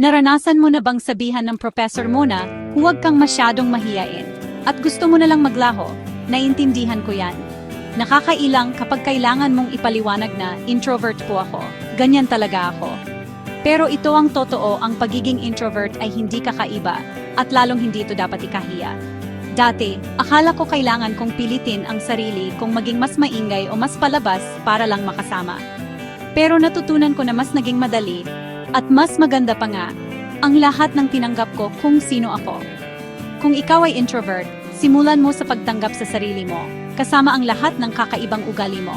Naranasan mo na bang sabihan ng professor mo na huwag kang masyadong mahiyain at gusto mo na lang maglaho? Naiintindihan ko yan. Nakakailang kapag kailangan mong ipaliwanag na introvert po ako. Ganyan talaga ako. Pero ito ang totoo, ang pagiging introvert ay hindi kakaiba at lalong hindi ito dapat ikahiya. Dati, akala ko kailangan kong pilitin ang sarili kung maging mas maingay o mas palabas para lang makasama. Pero natutunan ko na mas naging madali at mas maganda pa nga, ang lahat ng tinanggap ko kung sino ako. Kung ikaw ay introvert, simulan mo sa pagtanggap sa sarili mo, kasama ang lahat ng kakaibang ugali mo.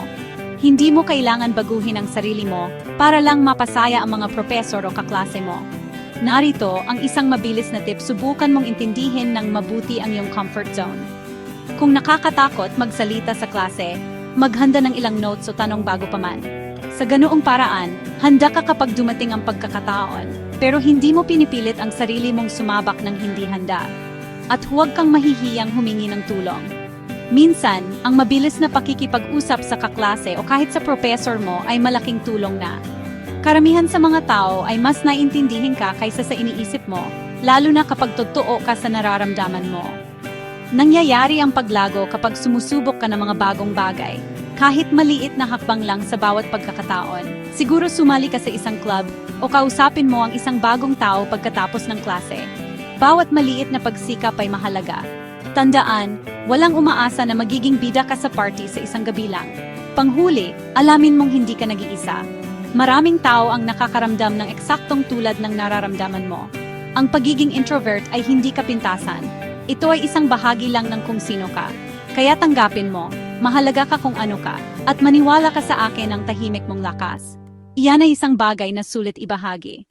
Hindi mo kailangan baguhin ang sarili mo para lang mapasaya ang mga propesor o kaklase mo. Narito ang isang mabilis na tip, subukan mong intindihin ng mabuti ang iyong comfort zone. Kung nakakatakot magsalita sa klase, maghanda ng ilang notes o tanong bago pa man. Sa ganoong paraan, handa ka kapag dumating ang pagkakataon, pero hindi mo pinipilit ang sarili mong sumabak ng hindi handa. At huwag kang mahihiyang humingi ng tulong. Minsan, ang mabilis na pakikipag-usap sa kaklase o kahit sa professor mo ay malaking tulong na. Karamihan sa mga tao ay mas naiintindihin ka kaysa sa iniisip mo, lalo na kapag totoo ka sa nararamdaman mo. Nangyayari ang paglago kapag sumusubok ka ng mga bagong bagay. Kahit maliit na hakbang lang sa bawat pagkakataon. Siguro sumali ka sa isang club o kausapin mo ang isang bagong tao pagkatapos ng klase. Bawat maliit na pagsikap ay mahalaga. Tandaan, walang umaasa na magiging bida ka sa party sa isang gabi lang. Panghuli, alamin mong hindi ka nag-iisa. Maraming tao ang nakakaramdam ng eksaktong tulad ng nararamdaman mo. Ang pagiging introvert ay hindi kapintasan. Ito ay isang bahagi lang ng kung sino ka. Kaya tanggapin mo, mahalaga ka kung ano ka, at maniwala ka sa akin ang tahimik mong lakas. Iyan ay isang bagay na sulit ibahagi.